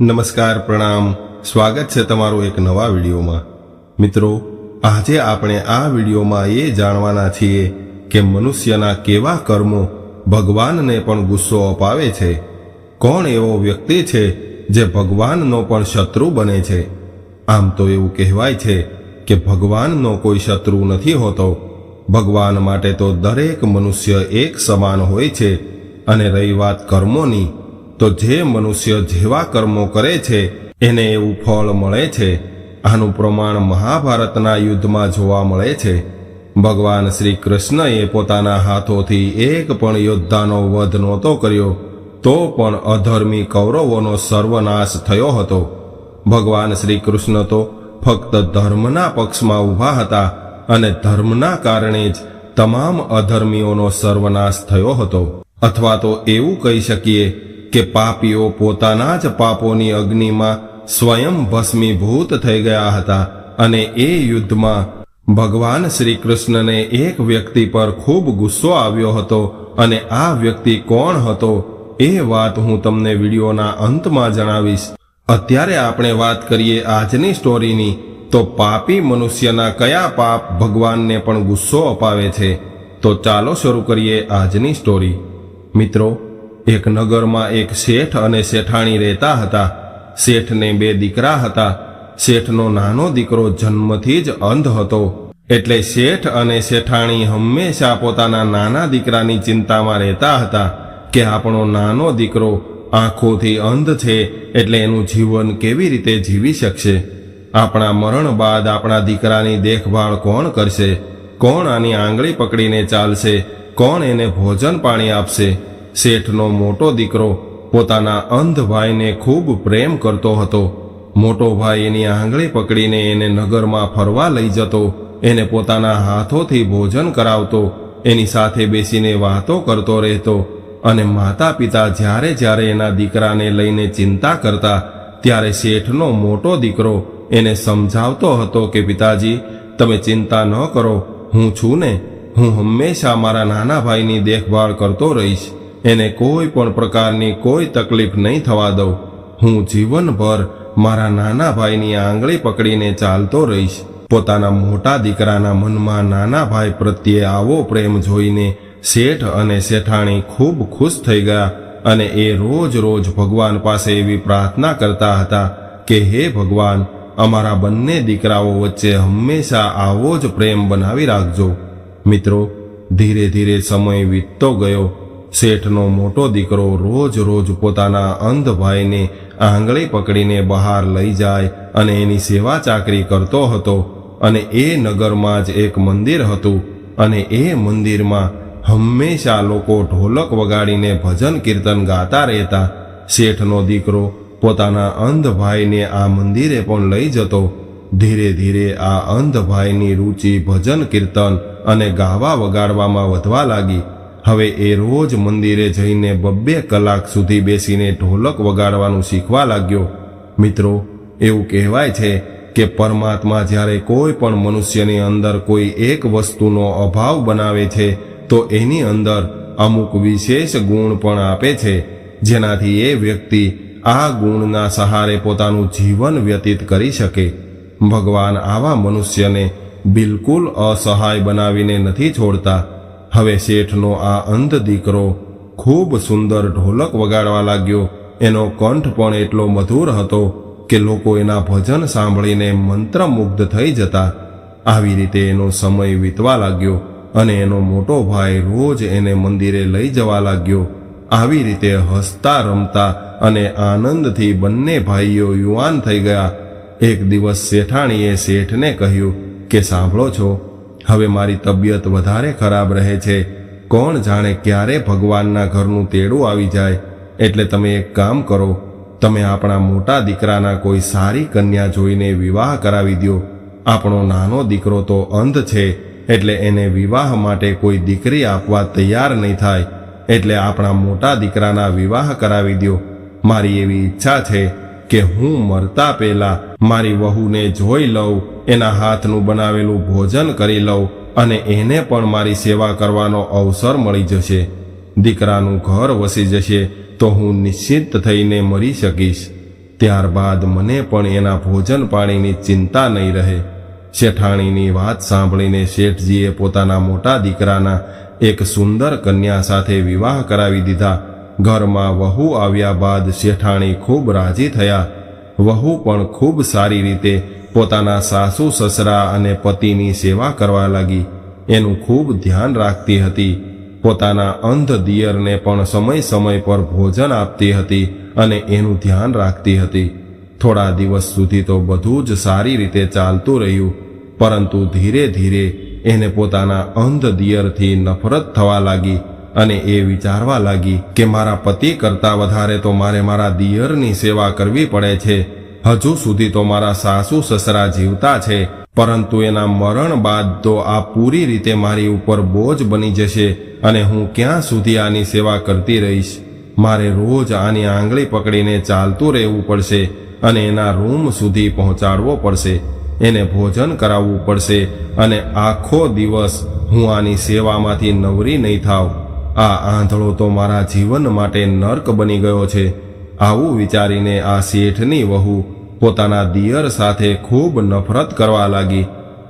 નમસ્કાર, પ્રણામ. સ્વાગત છે તમારું એક નવા વિડીયોમાં. મિત્રો, આજે આપણે આ વિડીયોમાં એ જાણવાના છીએ કે મનુષ્યના કેવા કર્મો ભગવાનને પણ ગુસ્સો અપાવે છે. કોણ એવો વ્યક્તિ છે જે ભગવાનનો પણ શત્રુ બને છે? આમ તો એવું કહેવાય છે કે ભગવાનનો કોઈ શત્રુ નથી હોતો. ભગવાન માટે તો દરેક મનુષ્ય એક સમાન હોય છે અને રહી વાત કર્મોની તો જે મનુષ્ય જેવા કર્મો કરે છે, એને એવું ફળ મળે છે. આનું પ્રમાણ મહાભારતના યુદ્ધમાં જોવા મળે છે. ભગવાન શ્રી કૃષ્ણએ પોતાના હાથોથી એક પણ યોદ્ધાનો વધ નહોતો કર્યો, તો પણ અધર્મી કૌરવોનો સર્વનાશ થયો હતો. ભગવાન શ્રી કૃષ્ણ તો ફક્ત ધર્મના પક્ષમાં ઊભા હતા અને ધર્મના કારણે જ તમામ અધર્મીઓનો સર્વનાશ થયો હતો. અથવા તો એવું કહી શકીએ કે પાપીઓ પોતાના જ પાપોની અગ્નિમાં સ્વયં ભસ્મીભૂત થઈ ગયા હતા અને એ યુદ્ધમાં ભગવાન શ્રી કૃષ્ણને એક વ્યક્તિ પર ખૂબ ગુસ્સો આવ્યો હતો અને આ વ્યક્તિ કોણ હતો એ વાત હું તમને વિડીયોના અંતમાં જણાવીશ. અત્યારે આપણે વાત કરીએ આજની સ્ટોરીની, તો પાપી મનુષ્યના કયા પાપ ભગવાનને પણ ગુસ્સો અપાવે છે? તો ચાલો શરૂ કરીએ આજની સ્ટોરી. મિત્રો એક નગરમાં એક શેઠ અને શેઠાણી રહેતા હતા. શેઠને બે દીકરા હતા. શેઠનો નાનો દીકરો જન્મથી જ અંધ હતો. એટલે શેઠ અને શેઠાણી હંમેશા પોતાના નાના દીકરાની ચિંતામાં રહેતા હતા કે આપણો નાનો દીકરો આંખોથી અંધ છે એટલે એનું જીવન કેવી રીતે જીવી શકશે? આપણા મરણ બાદ આપણા દીકરાની દેખભાળ કોણ કરશે? કોણ આની આંગળી પકડીને ચાલશે? કોણ એને ભોજન પાણી આપશે? શેઠનો મોટો દીકરો પોતાના અંધ ભાઈને ખૂબ પ્રેમ કરતો હતો. મોટો ભાઈ એની આંગળી પકડીને એને નગરમાં ફરવા લઈ જતો, એને પોતાના હાથોથી ભોજન કરાવતો, એની સાથે બેસીને વાતો કરતો રહેતો અને માતા પિતા જ્યારે જ્યારે એના દીકરાને લઈને ચિંતા કરતા, ત્યારે શેઠનો મોટો દીકરો એને સમજાવતો હતો કે, પિતાજી, તમે ચિંતા ન કરો. હું છું ને, હું હંમેશા મારા નાના ભાઈની દેખભાળ કરતો રહીશ. એને કોઈ પણ પ્રકારની કોઈ તકલીફ નહીં થવા દઉં. હું જીવનભર મારા નાના ભાઈની આંગળી પકડીને ચાલતો રહીશ. પોતાના મોટા દીકરાના મનમાં નાના ભાઈ પ્રત્યે આવો પ્રેમ જોઈને શેઠ અને શેઠાણી ખૂબ ખુશ થઈ ગયા અને એ રોજ રોજ ભગવાન પાસે એવી પ્રાર્થના કરતા હતા કે, હે ભગવાન, અમારા બંને દીકરાઓ વચ્ચે હંમેશા આવો જ પ્રેમ બનાવી રાખજો. મિત્રો, ધીરે ધીરે સમય વીતતો ગયો શેઠનો મોટો દીકરો રોજ રોજ પોતાના અંધ ભાઈને આંગળી પકડીને બહાર લઈ જાય અને એની સેવા ચાકરી કરતો હતો અને એ નગરમાં જ એક મંદિર હતું અને એ મંદિરમાં હંમેશા લોકો ઢોલક વગાડીને ભજન કીર્તન ગાતા રહેતા. શેઠનો દીકરો પોતાના અંધ ભાઈને આ મંદિરે પણ લઈ જતો. ધીરે ધીરે આ અંધ ભાઈની રુચિ ભજન કીર્તન અને ગાવા વગાડવામાં વધવા લાગી. હવે એ રોજ મંદિરે જઈને બબ્બે કલાક સુધી બેસીને ઢોલક વગાડવાનું શીખવા લાગ્યો. મિત્રો, એવું કહેવાય છે કે પરમાત્મા જ્યારે કોઈ પણ મનુષ્યની અંદર કોઈ એક વસ્તુનો અભાવ બનાવે છે, તો એની અંદર અમુક વિશેષ ગુણ પણ આપે છે, જેનાથી એ વ્યક્તિ આ ગુણના સહારે પોતાનું જીવન વ્યતીત કરી શકે. ભગવાન આવા મનુષ્યને બિલકુલ અસહાય બનાવીને નથી છોડતા. હવે શેઠનો આ અંધ દીકરો ખૂબ સુંદર ઢોલક વગાડવા લાગ્યો. એનો કંઠ પણ એટલો મધુર હતો કે લોકો એના ભજન સાંભળીને મંત્રમુગ્ધ થઈ જતા. આવી રીતે એનો સમય વીતવા લાગ્યો અને એનો મોટો ભાઈ રોજ એને મંદિરે લઈ જવા લાગ્યો. આવી રીતે હસતા રમતા અને આનંદથી બંને ભાઈઓ યુવાન થઈ ગયા. એક દિવસ શેઠાણીએ શેઠને કહ્યું કે સાંભળો છો હવે મારી તબિયત વધારે ખરાબ રહે છે. કોણ જાણે ક્યારે ભગવાનના ઘરનું તેડું આવી જાય. એટલે તમે એક કામ કરો. તમે આપણા મોટા દીકરાના કોઈ સારી કન્યા જોઈને વિવાહ કરાવી દો આપણો નાનો દીકરો તો અંધ છે, એટલે એને વિવાહ માટે કોઈ દીકરી આપવા તૈયાર નહીં થાય. એટલે આપણા મોટા દીકરાના વિવાહ કરાવી દો મારી એવી ઈચ્છા છે કે હું મરતા પહેલા મારી વહુને જોઈ લઉં, એના હાથનું બનાવેલું ભોજન કરી લઉં અને એને પણ મારી સેવા કરવાનો અવસર મળી જશે. દીકરાનું ઘર વસી જશે તો હું નિશ્ચિત થઈને મરી શકીશ. ત્યારબાદ મને પણ એના ભોજન પાણીની ચિંતા નહીં રહે. શેઠાણીની વાત સાંભળીને શેઠજીએ પોતાના મોટા દીકરાના એક સુંદર કન્યા સાથે વિવાહ કરાવી દીધા ઘરમાં વહુ આવ્યા બાદ શેઠાણી ખૂબ રાજી થયા. વહુ પણ ખૂબ સારી રીતે પોતાના સાસુ, સસરા અને પતિની સેવા કરવા લાગી. એનું ખૂબ ધ્યાન રાખતી હતી. પોતાના અંધ દિયરને પણ સમય સમય પર ભોજન આપતી હતી અને એનું ધ્યાન રાખતી હતી. થોડા દિવસ સુધી તો બધું જ સારી રીતે ચાલતું રહ્યું, પરંતુ ધીરે ધીરે એને પોતાના અંધ દિયરથી નફરત થવા લાગી. અને એ વિચારવા લાગી કે મારા પતિ કરતાં વધારે તો મારે મારા દિયરની સેવા કરવી પડે છે. હજુ સુધી તો મારા સાસુ સસરા જીવતા છે, પરંતુ એના મરણ બાદ તો આ પૂરી રીતે મારી ઉપર બોજ બની જશે અને હું ક્યાં સુધી આની સેવા કરતી રહીશ? મારે રોજ આની આંગળી પકડીને ચાલતું રહેવું પડશે અને એના રૂમ સુધી પહોંચાડવો પડશે. એને ભોજન કરાવવું પડશે અને આખો દિવસ હું આની સેવામાંથી નવરી નહીં થાવ આ આંધળો તો મારા જીવન માટે નર્ક બની ગયો છે. આવું વિચારીને આ શેઠની વહુ પોતાના દિયર સાથે ખૂબ નફરત કરવા લાગી.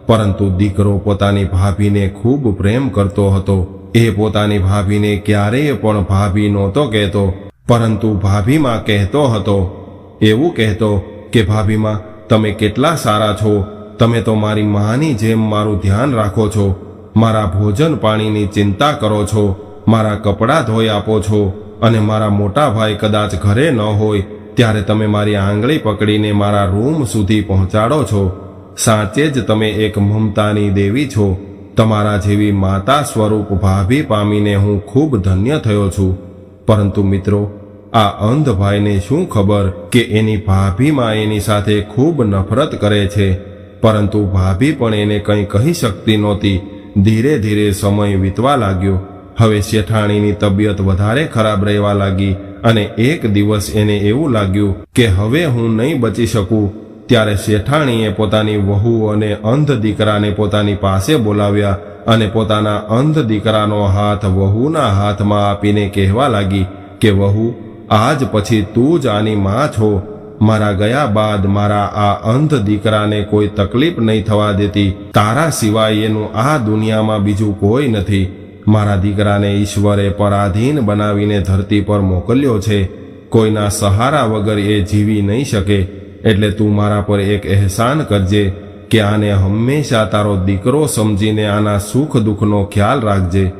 પરંતુ દીકરો પોતાની ભાભીને ખૂબ પ્રેમ કરતો હતો. એ પોતાની ભાભીને ક્યારેય પણ ભાભી નહોતો કહેતો. પરંતુ ભાભીમાં કહેતો હતો, એવું કહેતો કે ભાભીમાં, તમે કેટલા સારા છો. તમે તો મારી માની જેમ મારું ધ્યાન રાખો છો. મારા ભોજન પાણીની ચિંતા કરો છો. મારા કપડાં ધોઈ આપો છો અને મારા મોટા ભાઈ કદાચ ઘરે ન હોય, ત્યારે તમે મારી આંગળી પકડીને મારા રૂમ સુધી પહોંચાડો છો. સાચે જ તમે એક મમતાની દેવી છો. તમારા જેવી માતા સ્વરૂપ ભાભી પામીને હું ખૂબ ધન્ય થયો છું. પરંતુ મિત્રો, આ અંધ ભાઈને શું ખબર કે એની ભાભીમાં એની સાથે ખૂબ નફરત કરે છે? પરંતુ ભાભી પણ એને કંઈ કહી શકતી નહોતી. ધીરે ધીરે સમય વીતવા લાગ્યો. હવે શેઠાણીની તબિયત વધારે ખરાબ રહેવા લાગી અને એક દિવસ એને એવું લાગ્યું કે હવે હું નહીં બચી શકું, ત્યારે શેઠાણીએ પોતાની વહુ અને અંધ દીકરાને પોતાની પાસે બોલાવ્યા અને પોતાના અંધ દીકરાનો હાથ વહુના હાથમાં આપીને કહેવા લાગી કે, વહુ, આજ પછી તું જ આની માં છો. મારા ગયા બાદ મારા આ અંધ દીકરાને કોઈ તકલીફ નહીં થવા દેતી. તારા સિવાય એનું આ દુનિયામાં બીજું કોઈ નથી. મારા દીકરાને ઈશ્વરે પરાધીન બનાવીને ધરતી પર મોકલ્યો છે. કોઈના સહારા વગર એ જીવી નહીં શકે. એટલે તું મારા પર એક અહેસાન કરજે કે આને હંમેશા તારો દીકરો સમજીને આના સુખ દુઃખનો ખ્યાલ રાખજે.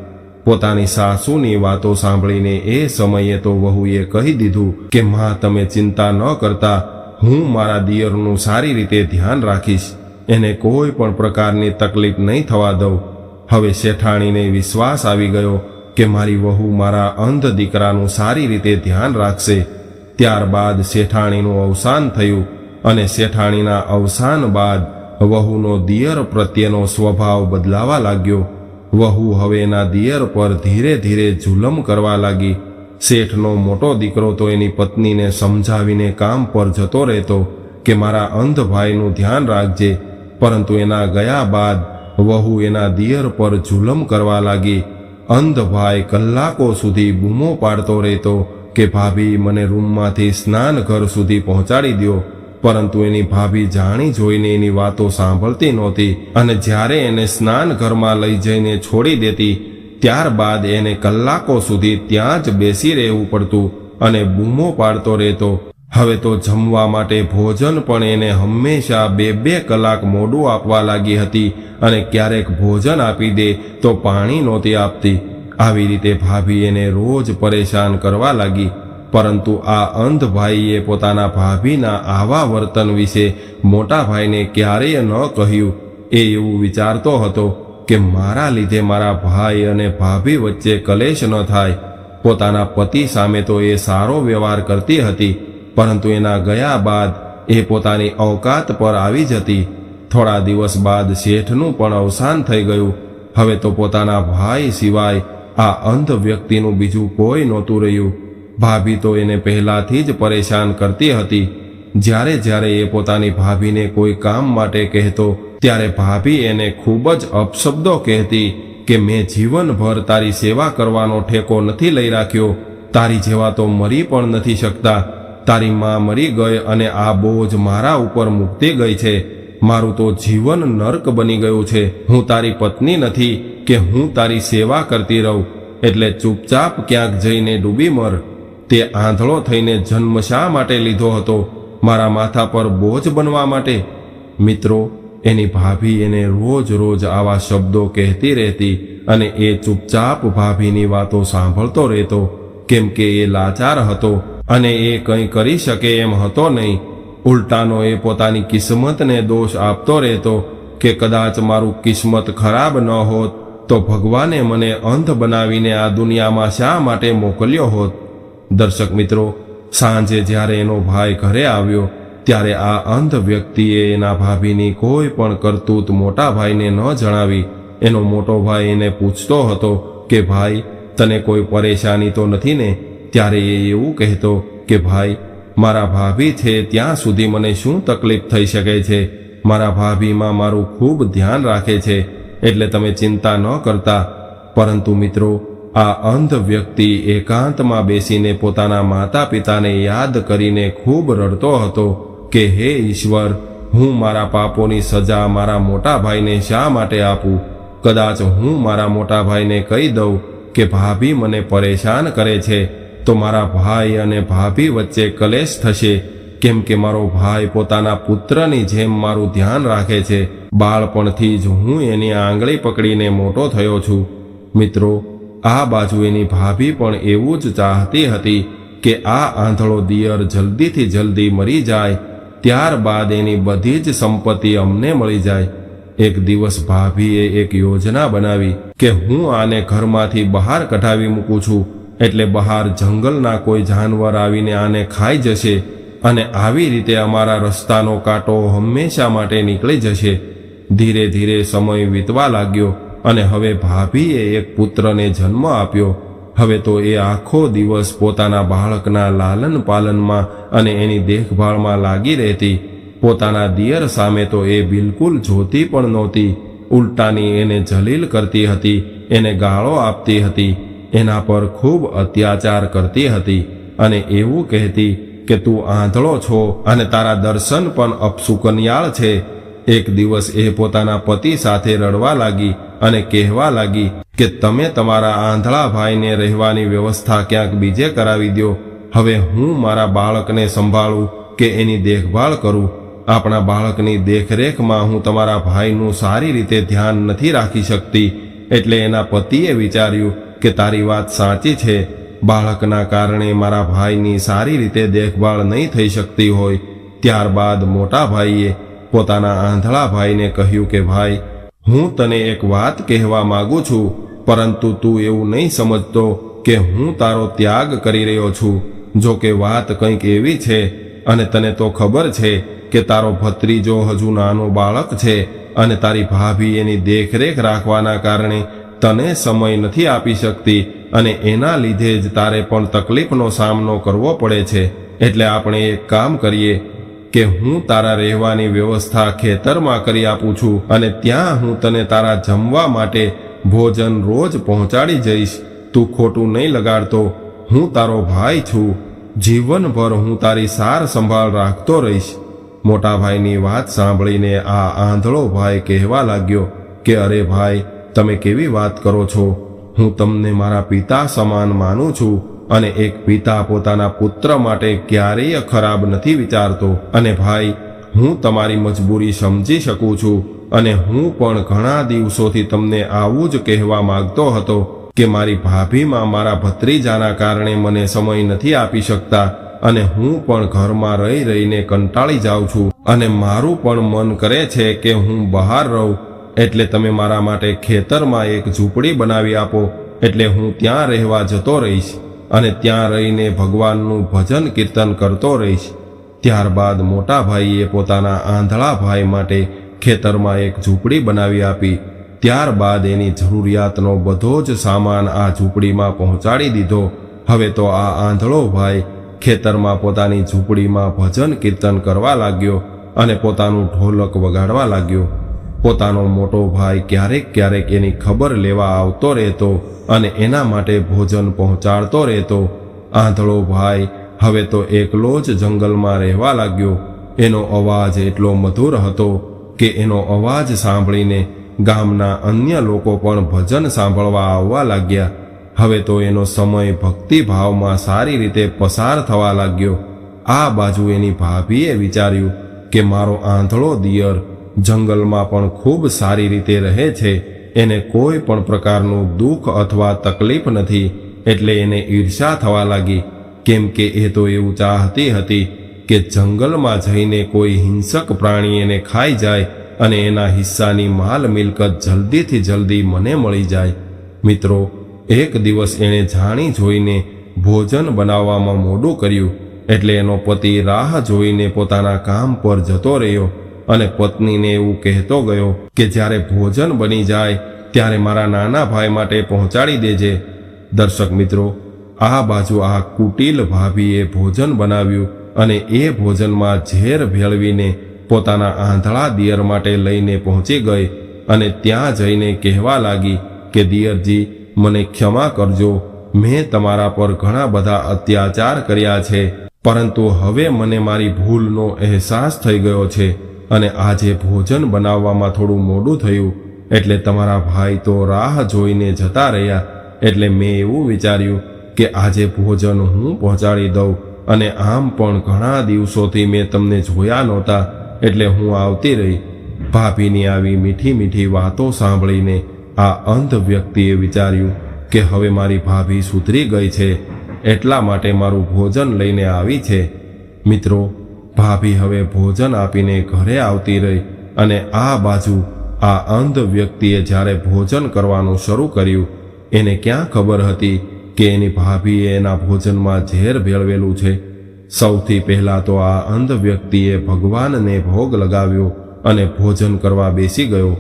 પોતાની સાસુની વાતો સાંભળીને એ સમયે તો વહુએ કહી દીધું કે, માં, તમે ચિંતા ન કરતા. હું મારા દિયરનું સારી રીતે ધ્યાન રાખીશ. એને કોઈ પણ પ્રકારની તકલીફ નહીં થવા દઉં. હવે શેઠાણીને વિશ્વાસ આવી ગયો કે મારી વહુ મારા અંધ દીકરાનું સારી રીતે ધ્યાન રાખશે. ત્યારબાદ શેઠાણીનું અવસાન થયું અને શેઠાણીના અવસાન બાદ વહુનો દિયર પ્રત્યેનો સ્વભાવ બદલાવા લાગ્યો. વહુ હવે એના દિયર પર ધીરે ધીરે જુલમ કરવા લાગી. શેઠનો મોટો દીકરો તો એની પત્નીને સમજાવીને કામ પર જતો રહેતો કે મારા અંધ ભાઈનું ધ્યાન રાખજે, પરંતુ એના ગયા બાદ વહુ એના દિયર પર જુલમ કરવા લાગી. અંધભાઈ કલાકો સુધી બૂમો પાડતો રહેતો કે ભાભી મને રૂમમાંથી સ્નાન ઘર સુધી પહોંચાડી દ્યો. પરંતુ એની ભાભી જાણી જોઈને એની વાતો સાંભળતી નહોતી અને જ્યારે એને સ્નાન ઘરમાં લઈ જઈને છોડી દેતી, ત્યારબાદ એને કલાકો સુધી ત્યાં જ બેસી રહેવું પડતું અને બૂમો પાડતો રહેતો હવે તો જમવા માટે ભોજન પણ એને હંમેશા બે બે કલાક મોડું આપવા લાગી હતી અને ક્યારેક ભોજન આપી દે તો પાણી નહોતી આપતી. આવી રીતે ભાભી એને રોજ પરેશાન કરવા લાગી. પરંતુ આ અંધ ભાઈએ પોતાના ભાભીના આવા વર્તન વિશે મોટા ભાઈને ક્યારેય ન કહ્યું. એ એવું વિચારતો હતો કે મારા લીધે મારા ભાઈ અને ભાભી વચ્ચે કલેશ ન થાય. પોતાના પતિ સામે તો એ સારો વ્યવહાર કરતી હતી. પરંતુ એના ગયા બાદ એ પોતાની અવકાત પર આવી જતી. થોડા દિવસ બાદ શેઠનું પણ અવસાન થઈ ગયું. હવે તો પોતાના ભાઈ સિવાય આ અંધ વ્યક્તિનું બીજું કોઈ નહોતું રહ્યું. ભાભી તો એને પહેલાથી જ પરેશાન કરતી હતી. જ્યારે જ્યારે એ પોતાની ભાભીને કોઈ કામ માટે કહેતો, ત્યારે ભાભી એને ખૂબ જ અપશબ્દો કહેતી કે મેં જીવનભર તારી સેવા કરવાનો ઠેકો નથી લઈ રાખ્યો. તારી જેવા તો મરી પણ નથી શકતા. તારી માં મરી ગઈ અને આ બોજ મારા ઉપર મૂકતી ગઈ છે. મારું તો જીવન નર્ક બની ગયું છે. હું તારી પત્ની નથી કે હું તારી સેવા કરતી રહું. એટલે ચૂપચાપ ક્યાંક જઈને ડૂબી મર. તે આંધળો થઈને જન્મ શા માટે લીધો હતો? મારા માથા પર બોજ બનવા માટે? મિત્રો, એની ભાભી એને રોજ રોજ આવા શબ્દો કહેતી રહેતી અને એ ચૂપચાપ ભાભીની વાતો સાંભળતો રહેતો. કેમ કે એ લાચાર હતો. અને એ કંઈ કરી શકે એમ હતો નહીં. ઉલટાનો એ પોતાની કિસ્મતને દોષ આપતો રહેતો કે કદાચ મારું કિસ્મત ખરાબ ન હોત તો ભગવાને મને અંધ બનાવીને આ દુનિયામાં શા માટે મોકલ્યો હોત? દર્શક મિત્રો, સાંજે જ્યારે એનો ભાઈ ઘરે આવ્યો, ત્યારે આ અંધ વ્યક્તિએ એના ભાભીની કોઈ પણ કરતૂત મોટા ભાઈને ન જણાવી. એનો મોટો ભાઈ એને પૂછતો હતો કે, ભાઈ, તને કોઈ પરેશાની તો નથી ને? ત્યારે એ એવું કહેતો કે, ભાઈ, મારા ભાભી છે, ત્યાં સુધી મને શું તકલીફ થઈ શકે છે? મારા ભાભીમાં મારું ખૂબ ધ્યાન રાખે છે, એટલે તમે ચિંતા ન કરતા. પરંતુ મિત્રો, આ અંધ વ્યક્તિ એકાંતમાં બેસીને પોતાના માતા પિતાને યાદ કરીને ખૂબ રડતો હતો કે, હે ઈશ્વર, હું મારા પાપોની સજા મારા મોટા ભાઈને શા માટે આપું? કદાચ હું મારા મોટા ભાઈને કહી દઉં કે, ભાભી મને પરેશાન કરે છે તો મારા ભાઈ અને ભાભી વચ્ચે કલેશ થશે. કેમ કે મારો ભાઈ પોતાના પુત્રની જેમ મારું ધ્યાન રાખે છે. બાળપણથી જ હું એની આંગળી પકડીને મોટો થયો છું. મિત્રો, આ બાજુ એની ભાભી પણ એવું જ ચાહતી હતી કે આ આંધળો દિયર જલ્દીથી જલ્દી મરી જાય. ત્યારબાદ એની બધી જ સંપત્તિ અમને મળી જાય. એક દિવસ ભાભીએ એક યોજના બનાવી કે હું આને ઘરમાંથી બહાર કઢાવી મૂકું છું. એટલે બહાર જંગલના કોઈ જાનવર આવીને આને ખાઈ જશે અને આવી રીતે અમારા રસ્તાનો કાંટો હંમેશા માટે નીકળી જશે. ધીરે ધીરે સમય વીતવા લાગ્યો અને હવે ભાભીએ એક પુત્રને જન્મ આપ્યો. હવે તો એ આખો દિવસ પોતાના બાળકના લાલન પાલનમાં અને એની દેખભાળમાં લાગી રહેતી. પોતાના દિયર સામે તો એ બિલકુલ જોતી પણ નહોતી. ઉલટાની એને જલીલ કરતી હતી, એને ગાળો આપતી હતી. એના પર ખૂબ અત્યાચાર કરતી હતી અને એવું કહેતી કે, તું આંધળો છો અને તારા દર્શન પણ અપસુકન્યાળ છે. એક દિવસ એ પોતાના પતિ સાથે રડવા લાગી અને કહેવા લાગી કે, તમે તમારા આંધળા ભાઈને રહેવાની વ્યવસ્થા ક્યાંક બીજે કરાવી દો હવે હું મારા બાળકને સંભાળું કે એની દેખભાળ કરું. આપણા બાળકની દેખરેખમાં હું તમારા ભાઈનું સારી રીતે ધ્યાન નથી રાખી શકતી. એટલે એના પતિએ વિચાર્યું કે તારી વાત સાચી છે. બાળકના કારણે મારા ભાઈની સારી રીતે દેખભાળ નહીં થઈ શકતી હોય, ત્યારબાદ મોટા ભાઈએ પોતાના આંધળા ભાઈને કહ્યું કે, ભાઈ, હું તને એક વાત કહેવા માગું છું, પરંતુ તું એવું નહીં સમજતો કે હું તારો ત્યાગ કરી રહ્યો છું. જો કે વાત કંઈક એવી છે, અને તને તો ખબર છે કે તારો ભત્રીજો હજુ નાનો બાળક છે, અને તારી ભાભી એની દેખરેખ રાખવાના કારણે તને સમય નથી આપી શકતી અને એના લીધે જ તારે પણ તકલીફનો સામનો કરવો પડે છે. એટલે આપણે એક કામ કરીએ કે હું તારા રહેવાની વ્યવસ્થા ખેતરમાં કરી આપું છું અને ત્યાં હું તને તારા જમવા માટે ભોજન રોજ પહોંચાડી જઈશ. તું ખોટું નહીં લગાડતો. હું તારો ભાઈ છું. જીવનભર હું તારી સાર સંભાળ રાખતો રહીશ. મોટા ભાઈની વાત સાંભળીને આ આંધળો ભાઈ કહેવા લાગ્યો કે અરે ભાઈ તમે કેવી વાત કરો છો? હું તમને મારા પિતા સમાન માનું છું અને એક પિતા પોતાના પુત્ર માટે ક્યારેય ખરાબ નથી વિચારતો. અને ભાઈ, હું તમારી મજબૂરી સમજી શકું છું અને હું પણ ઘણા દિવસોથી તમને આવું જ કહેવા માંગતો હતો કે મારી ભાભીમાં મારા ભત્રીજાના કારણે મને સમય નથી આપી શકતા અને હું પણ ઘરમાં રહી રહીને કંટાળી જાઉં છું. અને મારું પણ મન કરે છે કે હું બહાર રહું એટલે તમે મારા માટે ખેતરમાં એક ઝૂંપડી બનાવી આપો, એટલે હું ત્યાં રહેવા જતો રહીશ અને ત્યાં રહીને ભગવાનનું ભજન કીર્તન કરતો રહીશ. ત્યારબાદ મોટા ભાઈએ પોતાના આંધળા ભાઈ માટે ખેતરમાં એક ઝૂંપડી બનાવી આપી. ત્યારબાદ એની જરૂરિયાતનો બધો જ સામાન આ ઝૂંપડીમાં પહોંચાડી દીધો. હવે તો આ આંધળો ભાઈ ખેતરમાં પોતાની ઝૂંપડીમાં ભજન કીર્તન કરવા લાગ્યો અને પોતાનું ઢોલક વગાડવા લાગ્યો. પોતાનો મોટો ભાઈ ક્યારેક ક્યારેક એની ખબર લેવા આવતો રહેતો અને એના માટે ભોજન પહોંચાડતો રહેતો. આંધળો ભાઈ હવે તો એકલો જ જંગલમાં રહેવા લાગ્યો. એનો અવાજ એટલો મધુર હતો કે એનો અવાજ સાંભળીને ગામના અન્ય લોકો પણ ભજન સાંભળવા આવવા લાગ્યા. હવે તો એનો સમય ભક્તિભાવમાં સારી રીતે પસાર થવા લાગ્યો. આ બાજુ એની ભાભીએ વિચાર્યું કે મારો આંધળો દિયર જંગલમાં પણ ખૂબ સારી રીતે રહે છે, એને કોઈ પણ પ્રકારનું દુઃખ અથવા તકલીફ નથી, એટલે એને ઈર્ષા થવા લાગી. કેમ કે એ તો એવું ચાહતી હતી કે જંગલમાં જઈને કોઈ હિંસક પ્રાણી એને ખાઈ જાય અને એના હિસ્સાની માલ મિલકત જલ્દીથી જલ્દી મને મળી જાય. મિત્રો, એક દિવસ એણે જાણી જોઈને ભોજન બનાવવામાં મોડું કર્યું, એટલે એનો પતિ રાહ જોઈને પોતાના કામ પર જતો રહ્યો. અને પત્નીને એવું કહેતો ગયો કે જ્યારે ભોજન બની જાય, ત્યારે મારા નાના ભાઈ માટે પહોંચાડી દેજે. દર્શક મિત્રો, આ બાજુ આ કુટિલ ભાભીએ ભોજન બનાવ્યું અને એ ભોજનમાં ઝેર ભેળવીને પોતાના આંધળા દિયર માટે લઈને પહોંચી ગઈ અને ત્યાં જઈને કહેવા લાગી કે, દિયરજી, મને ક્ષમા કરજો. મેં તમારા પર ઘણા બધા અત્યાચાર કર્યા છે, પરંતુ હવે મને મારી ભૂલનો અહેસાસ થઈ ગયો છે. અને આજે ભોજન બનાવવામાં થોડું મોડું થયું, એટલે તમારા ભાઈ તો રાહ જોઈને જતા રહ્યા, એટલે મેં એવું વિચાર્યું કે આજે ભોજન હું પહોંચાડી દઉં અને આમ પણ ઘણા દિવસોથી મેં તમને જોયા નહોતા, એટલે હું આવતી રહી. ભાભીની આવી મીઠી મીઠી વાતો સાંભળીને આ અંધ વ્યક્તિએ વિચાર્યું કે હવે મારી ભાભી સુધરી ગઈ છે, એટલા માટે મારું ભોજન લઈને આવી છે. મિત્રો ભાભી હવે ભોજન આપીને ઘરે આવતી રહી અને આ બાજુ આ અંધ વ્યક્તિએ જ્યારે ભોજન કરવાનું શરૂ કર્યું, એને ક્યાં ખબર હતી કે એની ભાભીએ એના ભોજનમાં ઝેર ભેળવેલું છે? સૌથી પહેલા તો આ અંધ વ્યક્તિએ ભગવાનને ભોગ લગાવ્યો અને ભોજન કરવા બેસી ગયો.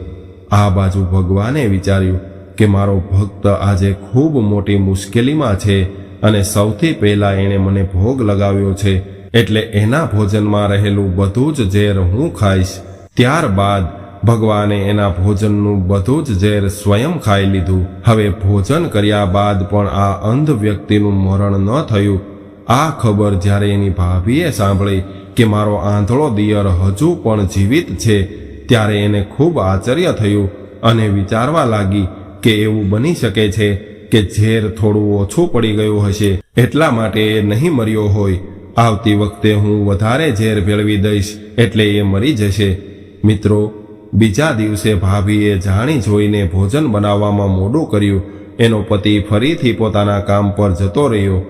આ બાજુ ભગવાને વિચાર્યું કે મારો ભક્ત આજે ખૂબ મોટી મુશ્કેલીમાં છે અને સૌથી પહેલા એણે મને ભોગ લગાવ્યો છે એટલે એના ભોજનમાં રહેલું બધું જ ઝેર હું ખાઈશ. ત્યારબાદ ભગવાને એના ભોજનનું બધું જ ઝેર સ્વયં ખાઈ લીધું. હવે ભોજન કર્યા બાદ પણ આ અંધ વ્યક્તિનું મરણ ન થયું. આ ખબર જ્યારે એની ભાભીએ સાંભળી કે મારો આંધળો દિયર હજુ પણ જીવિત છે, ત્યારે એને ખૂબ આશ્ચર્ય થયું અને વિચારવા લાગી કે એવું બની શકે છે કે ઝેર થોડું ઓછું પડી ગયું હશે. એટલા માટે એ નહીં મર્યો હોય. આવતી વખતે હું વધારે ઝેર ભેળવી દઈશ એટલે એ મરી જશે. મિત્રો, બીજા દિવસે ભાભીએ જાણી જોઈને ભોજન બનાવવામાં મોડું કર્યું. એનો પતિ ફરીથી પોતાના કામ પર જતો રહ્યો.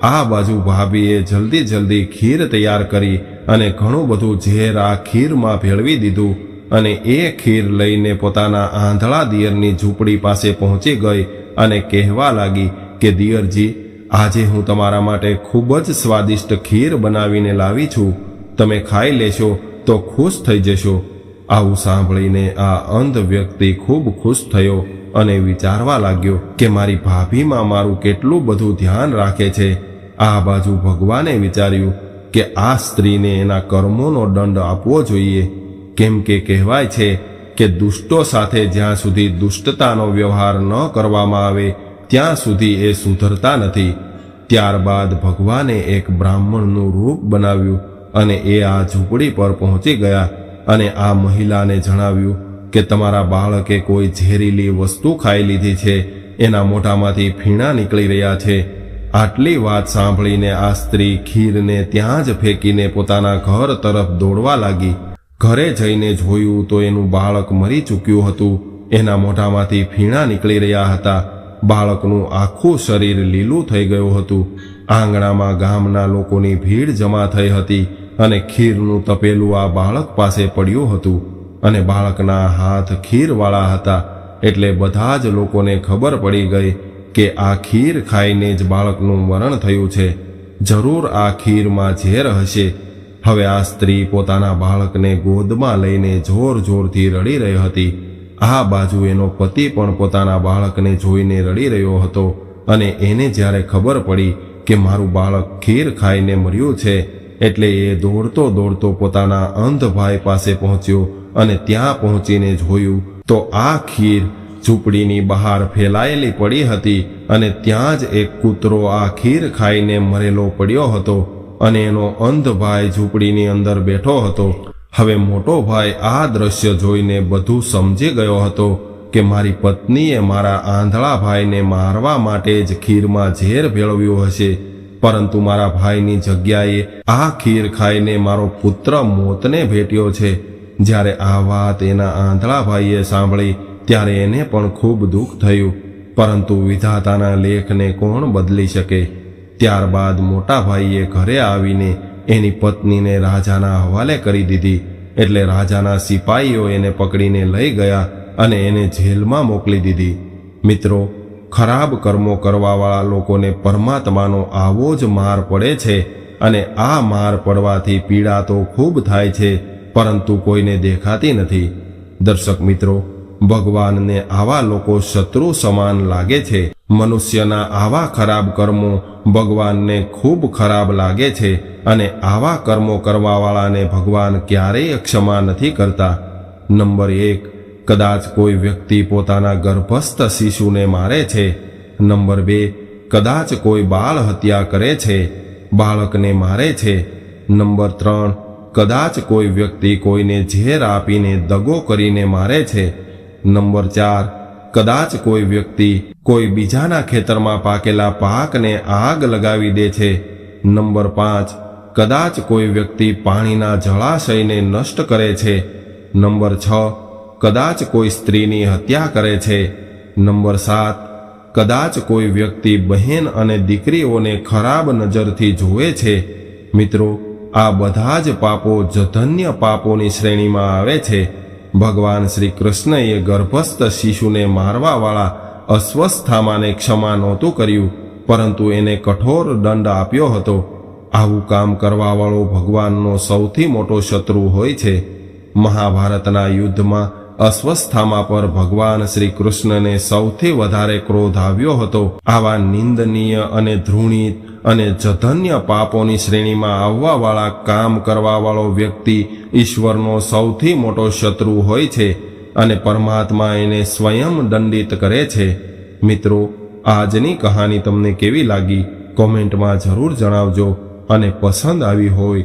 આ બાજુ ભાભીએ જલ્દી જલ્દી ખીર તૈયાર કરી અને ઘણું બધું ઝેર આ ખીરમાં ભેળવી દીધું અને એ ખીર લઈને પોતાના આંધળા દિયરની ઝૂંપડી પાસે પહોંચી ગઈ અને કહેવા લાગી કે, દિયરજી આજે હું તમારા માટે ખૂબ જ સ્વાદિષ્ટ ખીર બનાવીને લાવી છું. તમે ખાઈ લેશો તો ખુશ થઈ જશો. આવું સાંભળીને આ અંધ વ્યક્તિ ખૂબ ખુશ થયો અને વિચારવા લાગ્યો કે મારી ભાભીમાં મારું કેટલું બધું ધ્યાન રાખે છે. આ બાજુ ભગવાને વિચાર્યું કે આ સ્ત્રીને એના કર્મોનો દંડ આપવો જોઈએ. કેમ કે કહેવાય છે કે દુષ્ટો સાથે જ્યાં સુધી દુષ્ટતાનો વ્યવહાર ન કરવામાં આવે ત્યાં સુધી એ સુધરતા નથી. ત્યારબાદ ભગવાને એક બ્રાહ્મણનું રૂપ બનાવ્યું અને એ આ ઝૂંપડી પર પહોંચી ગયા અને આ મહિલાને જણાવ્યું કે તમારા બાળકે કોઈ ઝેરીલી વસ્તુ ખાઈ લીધી છે, એના મોઢામાંથી ફીણા નીકળી રહ્યા છે. આટલી વાત સાંભળીને આ સ્ત્રી ખીરને ત્યાં જ ફેંકીને પોતાના ઘર તરફ દોડવા લાગી. ઘરે જઈને જોયું તો એનું બાળક મરી ચૂક્યું હતું. એના મોઢામાંથી ફીણા નીકળી રહ્યા હતા. બાળકનું આખું શરીર લીલું થઈ ગયું હતું. આંગણામાં ગામના લોકોની ભીડ જમા થઈ હતી અને ખીરનું તપેલું આ બાળક પાસે પડ્યું હતું. અને બાળકના હાથ ખીરવાળા હતા, એટલે બધા જ લોકોને ખબર પડી ગઈ કે આ ખીર ખાઈને જ બાળકનું મરણ થયું છે. જરૂર આ ખીરમાં ઝેર હશે. હવે આ સ્ત્રી પોતાના બાળકને ગોદમાં લઈને જોર જોરથી રડી રહી હતી. આ બાજુ એનો પતિ પણ પોતાના બાળકને જોઈને રડી રહ્યો હતો અને એને જ્યારે ખબર પડી કે મારું બાળક ખીર ખાઈને મર્યું છે, એટલે એ દોડતો દોડતો પોતાના અંધ ભાઈ પાસે પહોંચ્યો અને ત્યાં પહોંચીને જોયું તો આ ખીર ઝૂંપડીની બહાર ફેલાયેલી પડી હતી અને ત્યાં જ એક કૂતરો આ ખીર ખાઈને મરેલો પડ્યો હતો અને એનો અંધ ભાઈ ઝૂંપડીની અંદર બેઠો હતો. હવે મોટો ભાઈ આ દ્રશ્ય જોઈને બધું સમજી ગયો હતો કે મારી પત્નીએ મારા આંધળા ભાઈને મારવા માટે જ ખીરમાં ઝેર ભેળવ્યું હશે. પરંતુ મારા ભાઈની જગ્યાએ આ ખીર ખાઈને મારો પુત્ર મોતને ભેટ્યો છે. જ્યારે આ વાત એના આંધળા ભાઈએ સાંભળી, ત્યારે એને પણ ખૂબ દુઃખ થયું. પરંતુ વિધાતાના લેખને કોણ બદલી શકે? ત્યારબાદ મોટા ભાઈએ ઘરે આવીને એની પત્નીને રાજાના હવાલે કરી દીધી એટલે રાજાના સિપાહીઓ એને પકડીને લઈ ગયા અને એને જેલમાં મોકલી દીધી. મિત્રો, ખરાબ કર્મો કરવાવાળા લોકોને પરમાત્માનો આવો જ માર પડે છે અને આ માર પડવાથી પીડા તો ખૂબ થાય છે, પરંતુ કોઈને દેખાતી નથી. દર્શક મિત્રો, ભગવાનને આવા લોકો શત્રુ સમાન લાગે છે. મનુષ્યના આવા ખરાબ કર્મો ભગવાનને ખૂબ ખરાબ લાગે છે અને આવા કર્મો કરવાવાળાને ભગવાન ક્યારેય ક્ષમા નથી કરતા. નંબર એક, કદાચ કોઈ વ્યક્તિ પોતાના ગર્ભસ્થ શિશુને મારે છે. નંબર બે, કદાચ કોઈ બાળ હત્યા કરે છે, બાળકને મારે છે. નંબર ત્રણ, કદાચ કોઈ વ્યક્તિ કોઈને ઝેર આપીને દગો કરીને મારે છે. નંબર ચાર કદાચ કોઈ વ્યક્તિ કોઈ બીજાના ખેતરમાં પાકેલા પાકને આગ લગાવી દે છે. નંબર પાંચ, કદાચ કોઈ વ્યક્તિ પાણીના જળાશયને નષ્ટ કરે છે. નંબર છ, કદાચ કોઈ સ્ત્રીની હત્યા કરે છે. નંબર સાત, કદાચ કોઈ વ્યક્તિ બહેન અને દીકરીઓને ખરાબ નજરથી જુએ છે. મિત્રો, આ બધા જ પાપો જધન્ય પાપોની શ્રેણીમાં આવે છે. ભગવાન શ્રી કૃષ્ણએ ગર્ભસ્થ શિશુને મારવાવાળા અસ્વસ્થામાને ક્ષમા નહોતું કર્યું, પરંતુ એને કઠોર દંડ આપ્યો હતો. આવું કામ કરવાવાળો ભગવાનનો સૌથી મોટો શત્રુ હોય છે. મહાભારતના યુદ્ધમાં અસ્વસ્થામા પર ભગવાન શ્રી કૃષ્ણને સૌથી વધારે ક્રોધ આવ્યો હતો. આવા નિંદનીય અને ધૃણિત અને જધન્ય પાપોની શ્રેણીમાં આવવાવાળા કામ કરવાવાળો વ્યક્તિ ઈશ્વરનો સૌથી મોટો શત્રુ હોય છે અને પરમાત્મા એને સ્વયં દંડિત કરે છે. મિત્રો, આજની કહાની તમને કેવી લાગી? કોમેન્ટમાં જરૂર જણાવજો અને પસંદ આવી હોય